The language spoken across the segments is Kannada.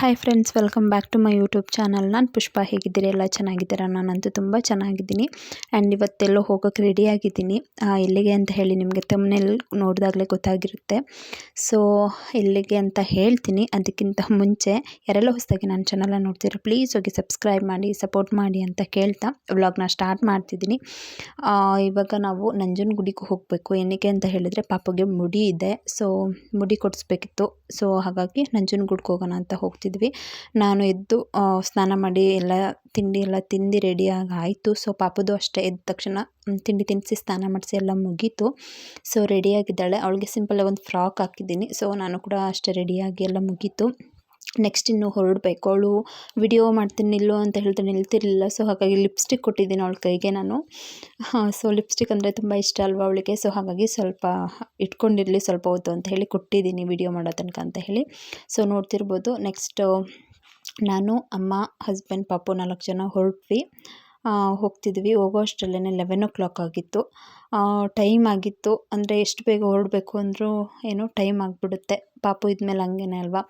Hi friends welcome back to my YouTube channel ನಾನು ಪುಷ್ಪ ಹೇಗಿದ್ದೀರಿ? ಎಲ್ಲ ಚೆನ್ನಾಗಿದ್ದೀರ? ನಾನಂತೂ ತುಂಬ ಚೆನ್ನಾಗಿದ್ದೀನಿ. ಆ್ಯಂಡ್ ಇವತ್ತೆಲ್ಲೋ ಹೋಗೋಕ್ಕೆ ರೆಡಿಯಾಗಿದ್ದೀನಿ ಎಲ್ಲಿಗೆ ಅಂತ ಹೇಳಿ ನಿಮಗೆ ತಮ್ಮನೆಯಲ್ಲಿ ನೋಡಿದಾಗಲೇ ಗೊತ್ತಾಗಿರುತ್ತೆ. ಸೊ ಎಲ್ಲಿಗೆ ಅಂತ ಹೇಳ್ತೀನಿ. ಅದಕ್ಕಿಂತ ಮುಂಚೆ, ಯಾರೆಲ್ಲ ಹೊಸದಾಗಿ ನನ್ನ ಚಾನಲ್ನ ನೋಡ್ತೀರಾ ಪ್ಲೀಸ್ ಹೋಗಿ ಸಬ್ಸ್ಕ್ರೈಬ್ ಮಾಡಿ ಸಪೋರ್ಟ್ ಮಾಡಿ ಅಂತ ಕೇಳ್ತಾ ವ್ಲಾಗ್ನ ಸ್ಟಾರ್ಟ್ ಮಾಡ್ತಿದ್ದೀನಿ. ಇವಾಗ ನಾವು ನಂಜನಗುಡಿಗೆ ಹೋಗಬೇಕು. ಏನಕ್ಕೆ ಅಂತ ಹೇಳಿದರೆ ಪಾಪಗೆ ಮುಡಿ ಇದೆ. ಸೊ ಮುಡಿ ಕೊಡಿಸ್ಬೇಕಿತ್ತು. ಸೊ ಹಾಗಾಗಿ ನಂಜನಗೂಡ್ಗೆ ಹೋಗೋಣ ಅಂತ ಹೋಗ್ತಿದ್ವಿ ನಾನು ಎದ್ದು ಸ್ನಾನ ಮಾಡಿ ಎಲ್ಲ ತಿಂಡಿ ಎಲ್ಲ ತಿಂದು ರೆಡಿಯಾಗಿ ಆಯಿತು. ಸೊ ಪಾಪದು ಅಷ್ಟೇ ಎದ್ದ ತಕ್ಷಣ ತಿಂಡಿ ತಿನ್ನಿಸಿ ಸ್ನಾನ ಮಾಡಿಸಿ ಎಲ್ಲ ಮುಗೀತು. ಸೊ ರೆಡಿಯಾಗಿದ್ದಾಳೆ ಅವಳಿಗೆ ಸಿಂಪಲ್ಲಾಗಿ ಒಂದು ಫ್ರಾಕ್ ಹಾಕಿದ್ದೀನಿ. ಸೊ ನಾನು ಕೂಡ ಅಷ್ಟೇ ರೆಡಿಯಾಗಿ ಎಲ್ಲ ಮುಗೀತು. ನೆಕ್ಸ್ಟ್ ಇನ್ನು ಹೊರಡಬೇಕು. ಅವಳು ವಿಡಿಯೋ ಮಾಡ್ತೀನಿ, ನಿಲ್ಲು ಅಂತ ಹೇಳಿದ್ರೆ ನಿಲ್ತಿರಲಿಲ್ಲ. ಸೊ ಹಾಗಾಗಿ ಲಿಪ್ಸ್ಟಿಕ್ ಕೊಟ್ಟಿದ್ದೀನಿ ಅವಳ ಕೈಗೆ ನಾನು. ಸೊ ಲಿಪ್ಸ್ಟಿಕ್ ಅಂದರೆ ತುಂಬ ಇಷ್ಟ ಅಲ್ವಾ ಅವಳಿಗೆ? ಸೊ ಹಾಗಾಗಿ ಸ್ವಲ್ಪ ಇಟ್ಕೊಂಡಿರಲಿ, ಸ್ವಲ್ಪ ಹೊತ್ತು ಅಂತ ಹೇಳಿ ಕೊಟ್ಟಿದ್ದೀನಿ ವಿಡಿಯೋ ಮಾಡೋ ತನಕ ಅಂತ ಹೇಳಿ. ಸೊ ನೋಡ್ತಿರ್ಬೋದು. ನೆಕ್ಸ್ಟು ನಾನು, ಅಮ್ಮ, ಹಸ್ಬೆಂಡ್, ಪಾಪು ನಾಲ್ಕು ಜನ ಹೊರಟ್ವಿ. ಹೋಗ್ತಿದ್ವಿ. ಹೋಗೋ ಅಷ್ಟರಲ್ಲೇ ಲೆವೆನ್ ಓ ಕ್ಲಾಕ್ ಆಗಿತ್ತು ಟೈಮ್ ಆಗಿತ್ತು. ಅಂದರೆ ಎಷ್ಟು ಬೇಗ ಹೊರಡಬೇಕು ಅಂದರೂ ಏನೋ ಟೈಮ್ ಆಗಿಬಿಡುತ್ತೆ. ಪಾಪು ಇದ್ಮೇಲೆ ಹಂಗೇನೆ ಅಲ್ವಾ?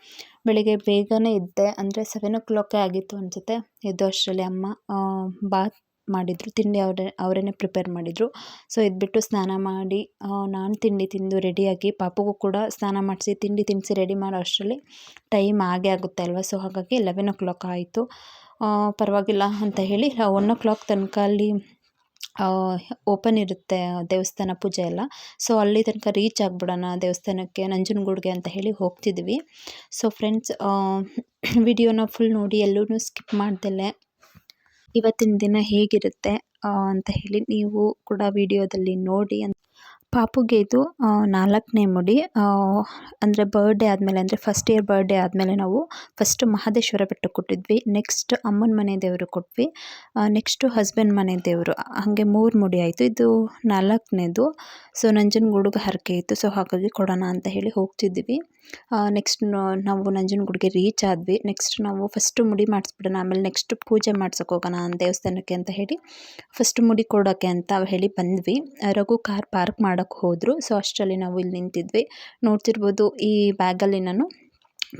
ಬೆಳಿಗ್ಗೆ ಬೇಗನೆ ಇದ್ದೆ ಅಂದರೆ ಸೆವೆನ್ ಓ ಕ್ಲಾಕೇ ಆಗಿತ್ತು ಅನಿಸುತ್ತೆ. ಎದ್ದೋ ಅಷ್ಟರಲ್ಲಿ ಅಮ್ಮ ಬಾತ್ ಮಾಡಿದರು. ತಿಂಡಿ ಅವರೇ ಅವರೇ ಪ್ರಿಪೇರ್ ಮಾಡಿದರು. ಸೊ ಇದ್ಬಿಟ್ಟು ಸ್ನಾನ ಮಾಡಿ ನಾನು ತಿಂಡಿ ತಿಂದು ರೆಡಿಯಾಗಿ ಪಾಪುಗೂ ಕೂಡ ಸ್ನಾನ ಮಾಡಿಸಿ, ತಿಂಡಿ ತಿನ್ನಿಸಿ ರೆಡಿ ಮಾಡೋ ಅಷ್ಟರಲ್ಲಿ ಟೈಮ್ ಆಗೇ ಆಗುತ್ತೆ ಅಲ್ವಾ? ಸೊ ಹಾಗಾಗಿ ಲೆವೆನ್ ಓ ಕ್ಲಾಕ್ ಆಯಿತು. ಪರವಾಗಿಲ್ಲ ಅಂತ ಹೇಳಿ ಒನ್ ಓ ಕ್ಲಾಕ್ ತನಕ ಅಲ್ಲಿ ಓಪನ್ ಇರುತ್ತೆ ದೇವಸ್ಥಾನ ಪೂಜೆ ಎಲ್ಲ. ಸೊ ಅಲ್ಲಿ ತನಕ ರೀಚ್ ಆಗಿಬಿಡೋಣ ದೇವಸ್ಥಾನಕ್ಕೆ, ನಂಜನಗೂಡ್ಗೆ ಅಂತ ಹೇಳಿ ಹೋಗ್ತಿದ್ವಿ. ಸೊ ಫ್ರೆಂಡ್ಸ್ ವಿಡಿಯೋನ ಫುಲ್ ನೋಡಿ ಎಲ್ಲೂ ಸ್ಕಿಪ್ ಮಾಡ್ದಲೆ ಇವತ್ತಿನ ದಿನ ಹೇಗಿರುತ್ತೆ ಅಂತ ಹೇಳಿ ನೀವು ಕೂಡ ವಿಡಿಯೋದಲ್ಲಿ ನೋಡಿ ಅಂತ ಪಾಪುಗೆ ಇದು ನಾಲ್ಕನೇ ಮುಡಿ ಅಂದರೆ ಬರ್ಡೇ ಆದಮೇಲೆ, ಅಂದರೆ ಫಸ್ಟ್ ಇಯರ್ ಬರ್ಡೇ ಆದಮೇಲೆ ನಾವು ಫಸ್ಟ್ ಮಹದೇಶ್ವರ ಬೆಟ್ಟಕ್ಕೆ ಕೊಟ್ಟಿದ್ವಿ. ನೆಕ್ಸ್ಟ್ ಅಮ್ಮನ ಮನೆ ದೇವರು ಕೊಟ್ವಿ. ನೆಕ್ಸ್ಟು ಹಸ್ಬೆಂಡ್ ಮನೆ ದೇವರು. ಹಾಗೆ ಮೂರು ಮುಡಿ ಆಯಿತು. ಇದು ನಾಲ್ಕನೇದು. ಸೊ ನಂಜನಗೂಡಿಗೆ ಹರಕೆ ಇತ್ತು. ಸೊ ಹಾಗಾಗಿ ಕೊಡೋಣ ಅಂತ ಹೇಳಿ ಹೋಗ್ತಿದ್ವಿ. ನೆಕ್ಸ್ಟ್ ನಾವು ನಂಜನಗೂಡಿಗೆ ರೀಚ್ ಆದ್ವಿ. ನೆಕ್ಸ್ಟ್ ನಾವು ಫಸ್ಟು ಮುಡಿ ಮಾಡಿಸ್ಬಿಡೋಣ. ಆಮೇಲೆ ನೆಕ್ಸ್ಟ್ ಪೂಜೆ ಮಾಡ್ಸೋಕೆ ಹೋಗೋಣ ದೇವಸ್ಥಾನಕ್ಕೆ ಅಂತ ಹೇಳಿ ಫಸ್ಟ್ ಮುಡಿ ಕೊಡೋಕ್ಕೆ ಅಂತ ಹೇಳಿ ಬಂದ್ವಿ. ರಘು ಕಾರ್ ಪಾರ್ಕ್ ಮಾಡೋಕ್ಕೆ ಹೋದರು. ಸೊ ಅಷ್ಟರಲ್ಲಿ ನಾವು ಇಲ್ಲಿ ನಿಂತಿದ್ವಿ. ನೋಡ್ತಿರ್ಬೋದು ಈ ಬ್ಯಾಗಲ್ಲಿ ನಾನು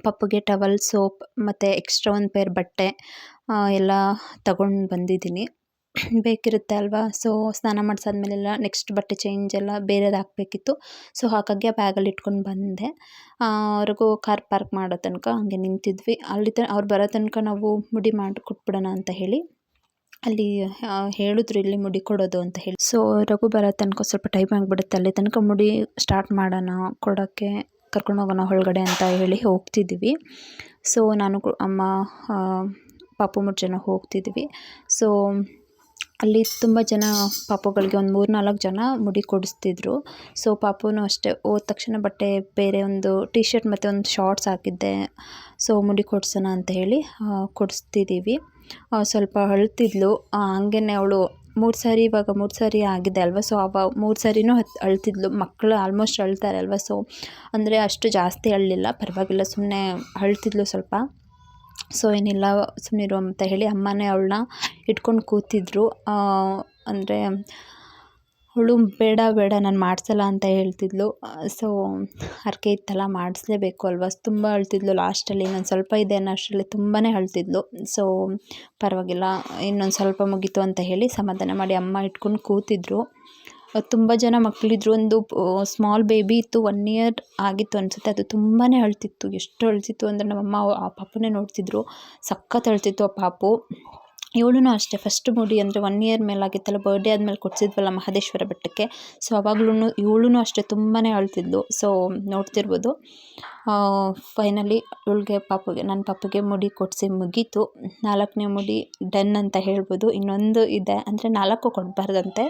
ಪಪ್ಪಗೆ ಟವಲ್ ಸೋಪ್ ಮತ್ತು ಎಕ್ಸ್ಟ್ರಾ ಒಂದು ಪೇರ್ ಬಟ್ಟೆ ಎಲ್ಲ ತಗೊಂಡು ಬಂದಿದ್ದೀನಿ. ಬೇಕಿರುತ್ತೆ ಅಲ್ವಾ? ಸೊ ಸ್ನಾನ ಮಾಡಿಸಾದ್ಮೇಲೆಲ್ಲ ನೆಕ್ಸ್ಟ್ ಬಟ್ಟೆ ಚೇಂಜ್ ಎಲ್ಲ ಬೇರೆದು ಹಾಕಬೇಕಿತ್ತು. ಸೊ ಹಾಗಾಗಿ ಆ ಬ್ಯಾಗಲ್ಲಿ ಇಟ್ಕೊಂಡು ಬಂದೆ. ಅವ್ರಿಗೂ ಕಾರ್ ಪಾರ್ಕ್ ಮಾಡೋ ತನಕ ಹಂಗೆ ನಿಂತಿದ್ವಿ. ಅಲ್ಲಿ ತ, ಅವ್ರು ಬರೋ ತನಕ ನಾವು ಮುಡಿ ಮಾಡಿ, ಕೊಟ್ಬಿಡೋಣ ಅಂತ ಹೇಳಿ, ಅಲ್ಲಿ ಹೇಳಿದ್ರು ಇಲ್ಲಿ ಮುಡಿ ಕೊಡೋದು ಅಂತ ಹೇಳಿ. ಸೊ ರಘು ಬರೋ ತನಕ ಸ್ವಲ್ಪ ಟೈಮ್ ಆಗಿಬಿಡುತ್ತೆ. ಅಲ್ಲಿ ತನಕ ಮುಡಿ ಸ್ಟಾರ್ಟ್ ಮಾಡೋಣ ಕೊಡೋಕ್ಕೆ ಕರ್ಕೊಂಡು ಹೋಗೋಣ ಒಳಗಡೆ ಅಂತ ಹೇಳಿ ಹೋಗ್ತಿದ್ವಿ. ಸೊ ನಾನು ಅಮ್ಮ ಪಾಪು ಮೂರು ಜನ ಹೋಗ್ತಿದ್ವಿ. ಸೊ ಅಲ್ಲಿ ತುಂಬ ಜನ ಪಾಪುಗಳಿಗೆ ಒಂದು ಮೂರು ನಾಲ್ಕು ಜನ ಮುಡಿ ಕೊಡಿಸ್ತಿದ್ರು. ಸೊ ಪಾಪುನೂ ಅಷ್ಟೇ ಹೋದ ತಕ್ಷಣ ಬಟ್ಟೆ ಬೇರೆ ಒಂದು ಟಿ ಶರ್ಟ್ ಮತ್ತು ಒಂದು ಶಾರ್ಟ್ಸ್ ಹಾಕಿದ್ದೆ. ಸೊ ಮುಡಿ ಕೊಡ್ಸೋಣ ಅಂತ ಹೇಳಿ ಕೊಡಿಸ್ತಿದ್ದೀವಿ ಸ್ವಲ್ಪ ಅಳ್ತಿದ್ಲು. ಹಂಗೇ ಅವಳು ಮೂರು ಸಾರಿ ಇವಾಗ ಮೂರು ಸಾರಿ ಆಗಿದೆ ಅಲ್ವಾ? ಸೊ ಅವ ಮೂರು ಸಾರಿನೂ ಹತ್ ಅಳ್ತಿದ್ಲು. ಮಕ್ಕಳು ಆಲ್ಮೋಸ್ಟ್ ಅಳ್ತಾರೆ ಅಲ್ವಾ? ಸೊ ಅಂದರೆ ಅಷ್ಟು ಜಾಸ್ತಿ ಅಳಲಿಲ್ಲ. ಪರವಾಗಿಲ್ಲ ಸುಮ್ಮನೆ ಅಳ್ತಿದ್ಲು ಸ್ವಲ್ಪ. ಸೊ ಏನಿಲ್ಲ ಸುಮ್ಮನಿರು ಅಂತ ಹೇಳಿ ಅಮ್ಮನೇ ಅವಳನ್ನ ಇಟ್ಕೊಂಡು ಕೂತಿದ್ರು. ಅಂದರೆ ಅವಳು ಬೇಡ ಬೇಡ, ನಾನು ಮಾಡಿಸಲ್ಲ ಅಂತ ಹೇಳ್ತಿದ್ಲು. ಸೊ ಹರಕೆ ಇತ್ತಲ್ಲ, ಮಾಡಿಸ್ಲೇಬೇಕು ಅಲ್ವಾ? ತುಂಬ ಅಳ್ತಿದ್ಲು ಲಾಸ್ಟಲ್ಲಿ, ಇನ್ನೊಂದು ಸ್ವಲ್ಪ ಇದೆ ಅನ್ನೋ ಅಷ್ಟರಲ್ಲಿ ತುಂಬಾ ಅಳ್ತಿದ್ಲು. ಸೊ ಪರವಾಗಿಲ್ಲ, ಇನ್ನೊಂದು ಸ್ವಲ್ಪ ಮುಗೀತು ಅಂತ ಹೇಳಿ ಸಮಾಧಾನ ಮಾಡಿ ಅಮ್ಮ ಇಟ್ಕೊಂಡು ಕೂತಿದ್ರು. ತುಂಬ ಜನ ಮಕ್ಕಳಿದ್ರು ಒಂದು ಸ್ಮಾಲ್ ಬೇಬಿ ಇತ್ತು ಒನ್ ಇಯರ್ ಆಗಿತ್ತು ಅನಿಸುತ್ತೆ. ಅದು ತುಂಬಾ ಅಳ್ತಿತ್ತು. ಎಷ್ಟು ಅಳ್ತಿತ್ತು ಅಂದರೆ ನಮ್ಮಮ್ಮ ಆ ಪಾಪುನೇ ನೋಡ್ತಿದ್ರು. ಸಖತ್ತು ಅಳ್ತಿತ್ತು ಆ ಪಾಪು. ಇವಳು ಅಷ್ಟೇ. ಫಸ್ಟ್ ಮುಡಿ ಅಂದರೆ ಒನ್ ಇಯರ್ ಮೇಲಾಗಿತ್ತಲ್ಲ ಬರ್ಡೇ ಆದಮೇಲೆ ಕೊಡಿಸಿದ್ವಲ್ಲ ಮಹದೇಶ್ವರ ಬೆಟ್ಟಕ್ಕೆ. ಸೊ ಅವಾಗ್ಲೂ ಇವಳು ಅಷ್ಟೇ ತುಂಬಾ ಅಳ್ತಿದ್ಲು. ಸೊ ನೋಡ್ತಿರ್ಬೋದು. ಫೈನಲಿ ಇವಳಿಗೆ ಪಾಪಗೆ ನನ್ನ ಪಾಪಗೆ ಮುಡಿ ಕೊಡಿಸಿ ಮುಗೀತು. ನಾಲ್ಕನೇ ಮುಡಿ ಡನ್ ಅಂತ ಹೇಳ್ಬೋದು. ಇನ್ನೊಂದು ಇದೆ. ಅಂದರೆ ನಾಲ್ಕು ಕೊಡಬಾರ್ದಂತೆ.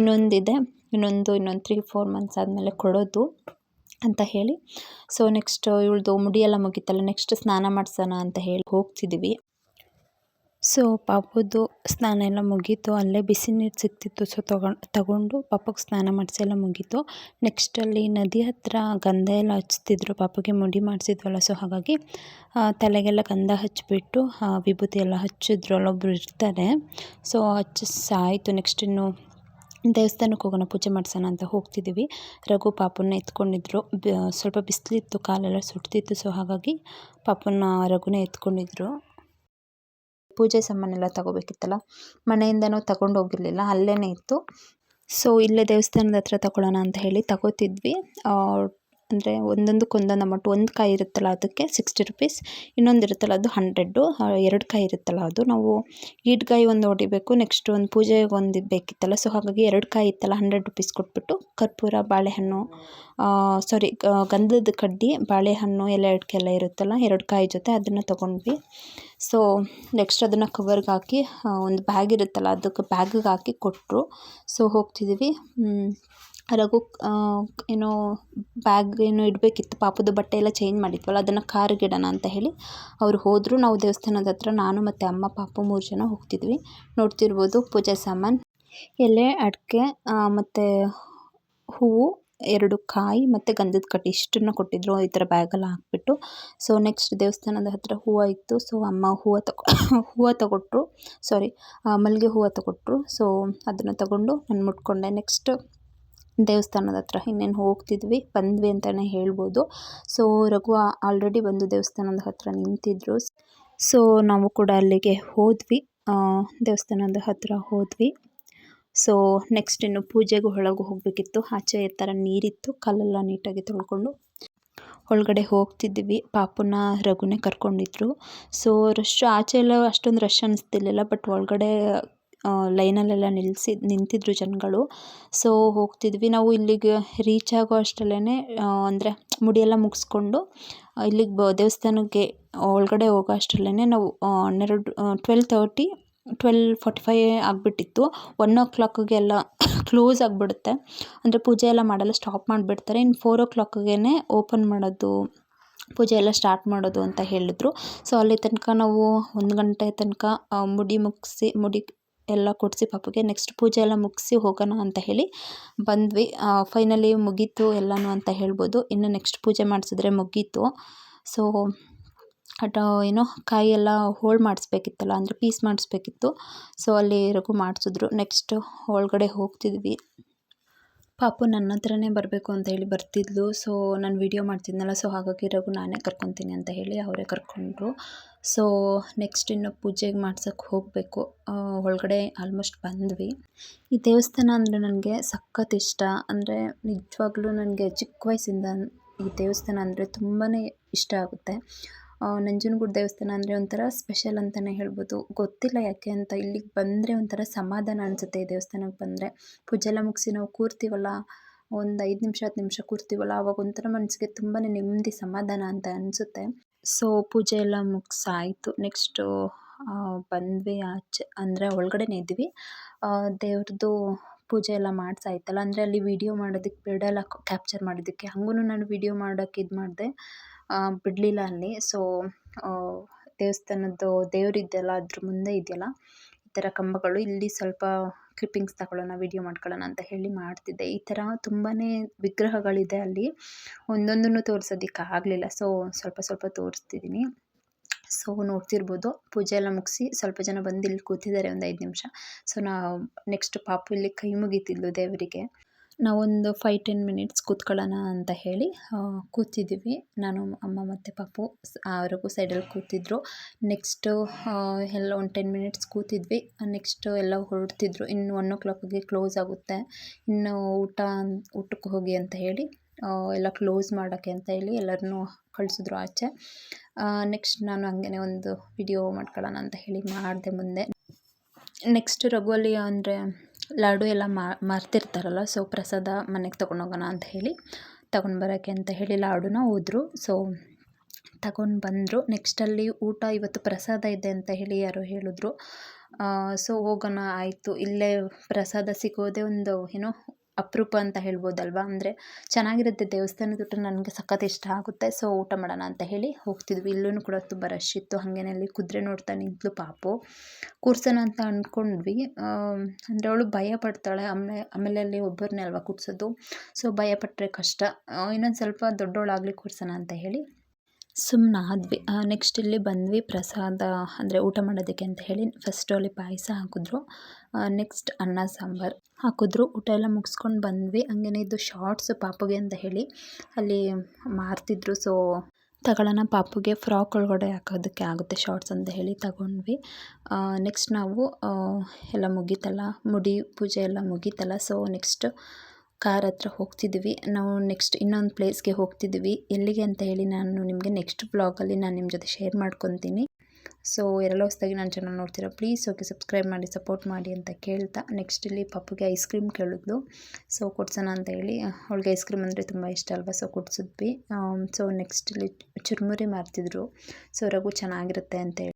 ಇನ್ನೊಂದಿದೆ. ಇನ್ನೊಂದು ಇನ್ನೊಂದು ತ್ರೀ ಫೋರ್ ಮಂತ್ಸ್ ಆದಮೇಲೆ ಕೊಡೋದು ಅಂತ ಹೇಳಿ. ಸೊ ನೆಕ್ಸ್ಟ್ ಇವಳ್ದು ಮುಡಿಯೆಲ್ಲ ಮುಗಿತಲ್ಲ ನೆಕ್ಸ್ಟ್ ಸ್ನಾನ ಮಾಡಿಸೋಣ ಅಂತ ಹೇಳಿ ಹೋಗ್ತಿದ್ವಿ. ಸೊ ಪಾಪುದು ಸ್ನಾನ ಎಲ್ಲ ಮುಗೀತು, ಅಲ್ಲೇ ಬಿಸಿ ನೀರು ಸಿಕ್ತಿತ್ತು. ಸೊ ತಗೊಂಡು ತಗೊಂಡು ಪಾಪಗೆ ಸ್ನಾನ ಮಾಡಿಸಿ ಎಲ್ಲ ಮುಗೀತು. ನೆಕ್ಸ್ಟ್ ಅಲ್ಲಿ ನದಿ ಹತ್ರ ಗಂಧ ಎಲ್ಲ ಹಚ್ತಿದ್ರು, ಪಾಪಗೆ ಮುಡಿ ಮಾಡಿಸಿದ್ವಲ್ಲ. ಸೊ ಹಾಗಾಗಿ ತಲೆಗೆಲ್ಲ ಗಂಧ ಹಚ್ಚಿಬಿಟ್ಟು ವಿಭೂತಿ ಎಲ್ಲ ಹಚ್ಚಿದ್ರು. ಅಲ್ಲೊಬ್ರು ಇರ್ತಾರೆ. ಸೊ ಹಚ್ಚಿಸಾಯಿತು ನೆಕ್ಸ್ಟ್ ಇನ್ನು ದೇವಸ್ಥಾನಕ್ಕೆ ಹೋಗೋಣ, ಪೂಜೆ ಮಾಡಿಸೋಣ ಅಂತ ಹೋಗ್ತಿದ್ದೀವಿ ರಘು ಪಾಪನ್ನ ಎತ್ಕೊಂಡಿದ್ರು. ಸ್ವಲ್ಪ ಬಿಸಿಲಿತ್ತು, ಕಾಲೆಲ್ಲ ಸುಡ್ತಿತ್ತು ಸೊ ಹಾಗಾಗಿ ಪಾಪನ್ನ ರಘುನೇ ಎತ್ಕೊಂಡಿದ್ರು. ಪೂಜೆ ಸಾಮಾನೆಲ್ಲ ತಗೋಬೇಕಿತ್ತಲ್ಲ, ಮನೆಯಿಂದನೂ ತಗೊಂಡು ಹೋಗಿರಲಿಲ್ಲ ಅಲ್ಲೇ ಇತ್ತು. ಸೊ ಇಲ್ಲೇ ದೇವಸ್ಥಾನದ ಹತ್ರ ತಗೊಳ್ಳೋಣ ಅಂತ ಹೇಳಿ ತಗೋತಿದ್ವಿ. ಅಂದರೆ ಒಂದೊಂದಕ್ಕೆ ಒಂದೊಂದು ಅಮೌಂಟ್ ಒಂದು ಕಾಯಿ ಇರುತ್ತಲ್ಲ ಅದಕ್ಕೆ ಸಿಕ್ಸ್ಟಿ ರುಪೀಸ್ ಇನ್ನೊಂದು ಇರುತ್ತಲ್ಲ ಅದು ಹಂಡ್ರೆಡ್ಡು ಎರಡು ಕಾಯಿ ಇರುತ್ತಲ್ಲ ಅದು. ನಾವು ಈಟ್ಗಾಯಿ ಒಂದು ಹೊಡಿಬೇಕು ನೆಕ್ಸ್ಟ್ ಒಂದು ಪೂಜೆಗೆ ಒಂದು ಬೇಕಿತ್ತಲ್ಲ ಸೊ ಹಾಗಾಗಿ ಎರಡು ಕಾಯಿ ಇತ್ತಲ್ಲ ಹಂಡ್ರೆಡ್ ರುಪೀಸ್ ಕೊಟ್ಬಿಟ್ಟು ಕರ್ಪೂರ, ಬಾಳೆಹಣ್ಣು ಸಾರಿ ಗಂಧದ ಕಡ್ಡಿ, ಬಾಳೆಹಣ್ಣು ಎಲ್ಲ ಎಲ್ಲ ಇರುತ್ತಲ್ಲ, ಎರಡು ಕಾಯಿ ಜೊತೆ ಅದನ್ನು ತೊಗೊಂಡ್ವಿ. ಸೊ ನೆಕ್ಸ್ಟ್ ಅದನ್ನು ಕವರ್ಗೆ ಹಾಕಿ ಒಂದು ಬ್ಯಾಗ್ ಇರುತ್ತಲ್ಲ, ಅದಕ್ಕೆ ಬ್ಯಾಗಿಗೆ ಹಾಕಿ ಕೊಟ್ಟರು ಸೊ ಹೋಗ್ತಿದ್ದೀವಿ ರಘು ಏನೋ ಬ್ಯಾಗ್ ಏನೋ ಇಡಬೇಕಿತ್ತು, ಪಾಪುದು ಬಟ್ಟೆ ಎಲ್ಲ ಚೇಂಜ್ ಮಾಡಿದ್ವಲ್ಲ, ಅದನ್ನು ಕಾರಿಗೆ ಇಡೋಣ ಅಂತ ಹೇಳಿ ಅವ್ರು ಹೋದರು. ನಾವು ದೇವಸ್ಥಾನದ ಹತ್ರ ನಾನು ಮತ್ತು ಅಮ್ಮ, ಪಾಪು ಮೂರು ಜನ ಹೋಗ್ತಿದ್ವಿ. ನೋಡ್ತಿರ್ಬೋದು ಪೂಜೆ ಸಾಮಾನು, ಎಲೆ, ಅಡಿಕೆ ಮತ್ತು ಹೂವು, ಎರಡು ಕಾಯಿ ಮತ್ತು ಗಂಧದ ಕಟ್ಟಿ ಇಷ್ಟನ್ನು ಕೊಟ್ಟಿದ್ರು ಈ ಥರ ಬ್ಯಾಗಲ್ಲಿ ಹಾಕ್ಬಿಟ್ಟು. ಸೊ ನೆಕ್ಸ್ಟ್ ದೇವಸ್ಥಾನದ ಹತ್ರ ಹೂವು ಇತ್ತು. ಸೊ ಅಮ್ಮ ಹೂವು ತಗೊ ಹೂವು ತಗೊಟ್ರು. ಸಾರಿ ಮಲ್ಲಿಗೆ ಹೂವು ತಗೊಟ್ರು. ಸೊ ಅದನ್ನು ತಗೊಂಡು ನಾನು ಮುಟ್ಕೊಂಡೆ. ನೆಕ್ಸ್ಟ್ ದೇವಸ್ಥಾನದ ಹತ್ರ ಇನ್ನೇನು ಹೋಗ್ತಿದ್ವಿ, ಬಂದ್ವಿ ಅಂತಲೇ ಹೇಳ್ಬೋದು. ಸೊ ರಘು ಆಲ್ರೆಡಿ ಬಂದು ದೇವಸ್ಥಾನದ ಹತ್ರ ನಿಂತಿದ್ರು. ಸೊ ನಾವು ಕೂಡ ಅಲ್ಲಿಗೆ ಹೋದ್ವಿ. ದೇವಸ್ಥಾನದ ಹತ್ರ ಹೋದ್ವಿ. ಸೊ ನೆಕ್ಸ್ಟ್ ಇನ್ನು ಪೂಜೆಗೂ ಒಳಗೂ ಹೋಗಬೇಕಿತ್ತು. ಆಚೆ ಥರ ನೀರಿತ್ತು, ಕಲ್ಲೆಲ್ಲ ನೀಟಾಗಿ ತೊಳ್ಕೊಂಡು ಒಳಗಡೆ ಹೋಗ್ತಿದ್ವಿ. ಪಾಪುನ ರಘುನೇ ಕರ್ಕೊಂಡಿದ್ರು. ಸೊ ರಶ್ ಆಚೆ ಎಲ್ಲ ಅಷ್ಟೊಂದು ರಶ್ ಅನ್ನಿಸ್ತಿರ್ಲಿಲ್ಲ ಬಟ್ ಒಳಗಡೆ ಲೈನಲ್ಲೆಲ್ಲ ನಿಲ್ಲಿಸಿ ನಿಂತಿದ್ರು ಜನಗಳು. ಸೊ ಹೋಗ್ತಿದ್ವಿ. ನಾವು ಇಲ್ಲಿಗೆ ರೀಚ್ ಆಗೋ ಅಷ್ಟರಲ್ಲೇ ಅಂದರೆ ಮುಡಿಯೆಲ್ಲ ಮುಗಿಸ್ಕೊಂಡು ಇಲ್ಲಿಗೆ ಬ, ದೇವಸ್ಥಾನಕ್ಕೆ ಒಳಗಡೆ ಹೋಗೋ ಅಷ್ಟರಲ್ಲೇ ನಾವು ಹನ್ನೆರಡು twelve thirty twelve forty five ಆಗಿಬಿಟ್ಟಿತ್ತು. ಒನ್ ಓ ಕ್ಲಾಕಿಗೆಲ್ಲ ಕ್ಲೋಸ್ ಆಗಿಬಿಡುತ್ತೆ. ಅಂದರೆ ಪೂಜೆ ಎಲ್ಲ ಮಾಡಲ್ಲ ಸ್ಟಾಪ್ ಮಾಡಿಬಿಡ್ತಾರೆ. ಇನ್ನು ಫೋರ್ ಓ ಕ್ಲಾಕಿಗೆ ಓಪನ್ ಮಾಡೋದು, ಪೂಜೆ ಎಲ್ಲ ಸ್ಟಾರ್ಟ್ ಮಾಡೋದು ಅಂತ ಹೇಳಿದ್ರು. ಸೊ ಅಲ್ಲಿ ತನಕ ನಾವು ಒಂದು ಗಂಟೆ ತನಕ ಮುಡಿ ಮುಗಿಸಿ, ಮುಡಿ ಎಲ್ಲ ಕೊಡಿಸಿ ಪಾಪುಗೆ ನೆಕ್ಸ್ಟ್ ಪೂಜೆ ಎಲ್ಲ ಮುಗಿಸಿ ಹೋಗೋಣ ಅಂತ ಹೇಳಿ ಬಂದ್ವಿ. ಫೈನಲಿ ಮುಗೀತು ಎಲ್ಲನೂ ಅಂತ ಹೇಳ್ಬೋದು. ಇನ್ನು ನೆಕ್ಸ್ಟ್ ಪೂಜೆ ಮಾಡಿಸಿದ್ರೆ ಮುಗೀತು. ಸೊ ಅಟ ಏನೋ ಕಾಯಿ ಎಲ್ಲ ಹೋಳು ಮಾಡಿಸ್ಬೇಕಿತ್ತಲ್ಲ, ಅಂದರೆ ಪೀಸ್ ಮಾಡಿಸ್ಬೇಕಿತ್ತು. ಸೊ ಅಲ್ಲಿ ರಘು ಮಾಡಿಸಿದ್ರು. ನೆಕ್ಸ್ಟ್ ಒಳಗಡೆ ಹೋಗ್ತಿದ್ವಿ. ಪಾಪು ನನ್ನ ಹತ್ರನೇ ಬರಬೇಕು ಅಂತ ಹೇಳಿ ಬರ್ತಿದ್ಲು. ಸೊ ನಾನು ವಿಡಿಯೋ ಮಾಡ್ತಿದ್ನಲ್ಲ ಸೊ ಹಾಗಾಗಿ ರಘು ನಾನೇ ಕರ್ಕೊತೀನಿ ಅಂತ ಹೇಳಿ ಅವರೇ ಕರ್ಕೊಂಡ್ರು. ಸೊ ನೆಕ್ಸ್ಟ್ ಇನ್ನು ಪೂಜೆಗೆ ಮಾಡ್ಸೋಕ್ಕೆ ಹೋಗಬೇಕು. ಒಳಗಡೆ ಆಲ್ಮೋಸ್ಟ್ ಬಂದ್ವಿ. ಈ ದೇವಸ್ಥಾನ ಅಂದರೆ ನನಗೆ ಸಖತ್ ಇಷ್ಟ. ಅಂದರೆ ನಿಜವಾಗ್ಲೂ ನನಗೆ ಚಿಕ್ಕ ವಯಸ್ಸಿಂದ ಈ ದೇವಸ್ಥಾನ ಅಂದರೆ ತುಂಬಾ ಇಷ್ಟ ಆಗುತ್ತೆ. ನಂಜನಗೂಡು ದೇವಸ್ಥಾನ ಅಂದರೆ ಒಂಥರ ಸ್ಪೆಷಲ್ ಅಂತಲೇ ಹೇಳ್ಬೋದು. ಗೊತ್ತಿಲ್ಲ ಯಾಕೆ ಅಂತ ಇಲ್ಲಿಗೆ ಬಂದರೆ ಒಂಥರ ಸಮಾಧಾನ ಅನಿಸುತ್ತೆ ಈ ದೇವಸ್ಥಾನಕ್ಕೆ ಬಂದರೆ. ಪೂಜೆ ಎಲ್ಲ ಮುಗಿಸಿ ನಾವು ಕೂರ್ತೀವಲ್ಲ, ಒಂದು ಐದು ನಿಮಿಷ, ಹತ್ತು ನಿಮಿಷ ಕೂರ್ತೀವಲ್ಲ ಆವಾಗ ಒಂಥರ ಮನಸ್ಸಿಗೆ ತುಂಬಾ ನೆಮ್ಮದಿ, ಸಮಾಧಾನ ಅಂತ ಅನಿಸುತ್ತೆ. ಸೊ ಪೂಜೆ ಎಲ್ಲ ಮುಗಿಸಾಯಿತು. ನೆಕ್ಸ್ಟು ಬಂದ್ವಿ ಆಚೆ, ಅಂದರೆ ಒಳಗಡೆನೇ ಇದ್ವಿ. ದೇವ್ರದ್ದು ಪೂಜೆ ಎಲ್ಲ ಮಾಡಿಸಾಯ್ತಲ್ಲ, ಅಂದರೆ ಅಲ್ಲಿ ವೀಡಿಯೋ ಮಾಡೋದಕ್ಕೆ ಬಿಡಲ್ಲ ಕ್ಯಾಪ್ಚರ್ ಮಾಡೋದಕ್ಕೆ ಹಂಗೂ ನಾನು ವೀಡಿಯೋ ಮಾಡೋಕ್ಕೆ ಇದು ಮಾಡಿದೆ. ಬಿಡಲಿಲ್ಲ ಅಲ್ಲಿ. ಸೊ ದೇವಸ್ಥಾನದ್ದು ದೇವರಿದ್ದೆಲ್ಲ ಅದ್ರ ಮುಂದೆ ಇದೆಯಲ್ಲ, ಈ ಥರ ಕಂಬಗಳು. ಇಲ್ಲಿ ಸ್ವಲ್ಪ ಕ್ಲಿಪ್ಪಿಂಗ್ಸ್ ತಗೊಳ್ಳೋಣ ವೀಡಿಯೋ ಮಾಡ್ಕೊಳ್ಳೋಣ ಅಂತ ಹೇಳಿ ಮಾಡ್ತಿದ್ದೆ. ಈ ಥರ ತುಂಬಾ ವಿಗ್ರಹಗಳಿದೆ ಅಲ್ಲಿ. ಒಂದೊಂದನ್ನು ತೋರ್ಸೋದಿಕ್ಕೆ ಆಗಲಿಲ್ಲ. ಸೊ ಸ್ವಲ್ಪ ಸ್ವಲ್ಪ ತೋರಿಸ್ತಿದ್ದೀನಿ. ಸೊ ನೋಡ್ತಿರ್ಬೋದು. ಪೂಜೆ ಎಲ್ಲ ಮುಗಿಸಿ ಸ್ವಲ್ಪ ಜನ ಬಂದು ಇಲ್ಲಿ ಕೂತಿದ್ದಾರೆ ಒಂದು ಐದು ನಿಮಿಷ. ಸೊ ನಾವು ನೆಕ್ಸ್ಟ್ ಪಾಪು ಇಲ್ಲಿ ಕೈ ಮುಗಿತಿದ್ಲು ದೇವರಿಗೆ. ನಾವೊಂದು ಫೈ ಟೆನ್ ಮಿನಿಟ್ಸ್ ಕೂತ್ಕೊಳ್ಳೋಣ ಅಂತ ಹೇಳಿ ಕೂತಿದ್ವಿ ನಾನು, ಅಮ್ಮ ಮತ್ತು ಪಾಪು ಅವ್ರಿಗೂ ಸೈಡಲ್ಲಿ ಕೂತಿದ್ರು. ನೆಕ್ಸ್ಟು ಎಲ್ಲ ಒಂದು ಟೆನ್ ಮಿನಿಟ್ಸ್ ಕೂತಿದ್ವಿ. ನೆಕ್ಸ್ಟು ಎಲ್ಲ ಹೊರಡ್ತಿದ್ರು. ಇನ್ನು ಒನ್ ಓ ಕ್ಲಾಕಿಗೆ ಕ್ಲೋಸ್ ಆಗುತ್ತೆ. ಇನ್ನು ಊಟ ಊಟಕ್ಕೆ ಹೋಗಿ ಅಂತ ಹೇಳಿ ಎಲ್ಲ ಕ್ಲೋಸ್ ಮಾಡೋಕ್ಕೆ ಅಂತ ಹೇಳಿ ಎಲ್ಲರನ್ನೂ ಕಳಿಸಿದ್ರು ಆಚೆ. ನೆಕ್ಸ್ಟ್ ನಾನು ಹಂಗೆ ಒಂದು ವಿಡಿಯೋ ಮಾಡ್ಕೊಳ್ಳೋಣ ಅಂತ ಹೇಳಿ ಮಾಡಿದೆ ಮುಂದೆ. ನೆಕ್ಸ್ಟ್ ರಘುವಲ್ಲಿ ಅಂದರೆ ಲಾಡು ಎಲ್ಲ ಮಾರ್ತಿರ್ತಾರಲ್ಲ ಸೊ ಪ್ರಸಾದ ಮನೆಗೆ ತೊಗೊಂಡು ಹೋಗೋಣ ಅಂತ ಹೇಳಿ ತಗೊಂಡು ಬರೋಕ್ಕೆ ಅಂತ ಹೇಳಿ ಲಾಡುನ ಹೋದ್ರು. ಸೊ ತಗೊಂಡು ಬಂದರು. ನೆಕ್ಸ್ಟಲ್ಲಿ ಊಟ ಇವತ್ತು ಪ್ರಸಾದ ಇದೆ ಅಂತ ಹೇಳಿ ಯಾರೋ ಹೇಳಿದ್ರು. ಸೊ ಹೋಗೋಣ, ಆಯಿತು. ಇಲ್ಲೇ ಪ್ರಸಾದ ಸಿಗೋದೇ ಒಂದು, ಏನೋ ಅಪರೂಪ ಅಂತ ಹೇಳ್ಬೋದಲ್ವಾ? ಅಂದರೆ ಚೆನ್ನಾಗಿರುತ್ತೆ ದೇವಸ್ಥಾನದ ಊಟ, ನನಗೆ ಸಖತ್ ಇಷ್ಟ ಆಗುತ್ತೆ. ಸೊ ಊಟ ಮಾಡೋಣ ಅಂತ ಹೇಳಿ ಹೋಗ್ತಿದ್ವಿ. ಇಲ್ಲೂ ಕೂಡ ತುಂಬ ರಶ್ ಇತ್ತು. ಹಾಗೇನೆ ಅಲ್ಲಿ ಕುದುರೆ ನೋಡ್ತಾ ನಿಂತಲು ಪಾಪು. ಕೂರ್ಸೋಣ ಅಂತ ಅಂದ್ಕೊಂಡ್ವಿ ಅಂದರೆ ಅವಳು ಭಯ ಪಡ್ತಾಳೆ. ಆಮೇಲೆ ಆಮೇಲೆ ಅಲ್ಲಿ ಒಬ್ಬರನ್ನೇ ಅಲ್ವಾ ಕೂರ್ಸೋದು. ಸೊ ಭಯಪಟ್ಟರೆ ಕಷ್ಟ. ಇನ್ನೊಂದು ಸ್ವಲ್ಪ ದೊಡ್ಡವಳಾಗಲಿ ಕೂರ್ಸೋಣ ಅಂತ ಹೇಳಿ ಸುಮ್ಮನೆ ಆದ್ವಿ. ನೆಕ್ಸ್ಟ್ ಇಲ್ಲಿ ಬಂದ್ವಿ ಪ್ರಸಾದ, ಅಂದರೆ ಊಟ ಮಾಡೋದಕ್ಕೆ ಅಂತ ಹೇಳಿ ಫಸ್ಟು ಅಲ್ಲಿ ಪಾಯಸ ಹಾಕಿದ್ರು. ನೆಕ್ಸ್ಟ್ ಅನ್ನ, ಸಾಂಬಾರು ಹಾಕಿದ್ರು. ಊಟ ಎಲ್ಲ ಮುಗಿಸ್ಕೊಂಡು ಬಂದ್ವಿ. ಹಂಗೇನೆ ಇದು ಶಾರ್ಟ್ಸ್ ಪಾಪುಗೆ ಅಂತ ಹೇಳಿ ಅಲ್ಲಿ ಮಾರ್ತಿದ್ರು. ಸೊ ತಗೊಳ್ಳೋಣ ಪಾಪುಗೆ ಫ್ರಾಕ್ ಒಳಗಡೆ ಹಾಕೋದಕ್ಕೆ ಆಗುತ್ತೆ ಶಾರ್ಟ್ಸ್ ಅಂತ ಹೇಳಿ ತಗೊಂಡ್ವಿ. ನೆಕ್ಸ್ಟ್ ನಾವು ಎಲ್ಲ ಮುಗೀತಲ್ಲ, ಮುಡಿ ಪೂಜೆ ಎಲ್ಲ ಮುಗೀತಲ್ಲ. ಸೊ ನೆಕ್ಸ್ಟ್ ಕಾರ್ ಹತ್ರ ಹೋಗ್ತಿದ್ವಿ. ನಾವು ನೆಕ್ಸ್ಟ್ ಇನ್ನೊಂದು ಪ್ಲೇಸ್ಗೆ ಹೋಗ್ತಿದ್ವಿ. ಎಲ್ಲಿಗೆ ಅಂತ ಹೇಳಿ ನಾನು ನಿಮಗೆ ನೆಕ್ಸ್ಟ್ ಬ್ಲಾಗಲ್ಲಿ ನಾನು ನಿಮ್ಮ ಜೊತೆ ಶೇರ್ ಮಾಡ್ಕೊತೀನಿ. ಸೊ ಎರಡು ಹೊಸದಾಗಿ ನಾನು ಚಾನಲ್ ನೋಡ್ತೀರಾ ಪ್ಲೀಸ್ ಓಕೆ ಸಬ್ಸ್ಕ್ರೈಬ್ ಮಾಡಿ ಸಪೋರ್ಟ್ ಮಾಡಿ ಅಂತ ಕೇಳ್ತಾ ನೆಕ್ಸ್ಟ್ ಇಲ್ಲಿ ಪಪ್ಪುಗೆ ಐಸ್ ಕ್ರೀಮ್ ಕೇಳಿದ್ಲು ಸೊ ಕೊಡ್ಸೋಣ ಅಂತ ಹೇಳಿ ಅವಳಿಗೆ ಐಸ್ ಕ್ರೀಮ್ ಅಂದರೆ ತುಂಬ ಇಷ್ಟ ಅಲ್ವಾ ಸೊ ಕೊಡ್ಸಿದ್ವಿ. ಸೊ ನೆಕ್ಸ್ಟ್ ಇಲ್ಲಿ ಚುರುಮುರಿ ಮಾರ್ತಿದ್ರು. ಸೊ ರಘು ಚೆನ್ನಾಗಿರುತ್ತೆ ಅಂತ ಹೇಳಿ.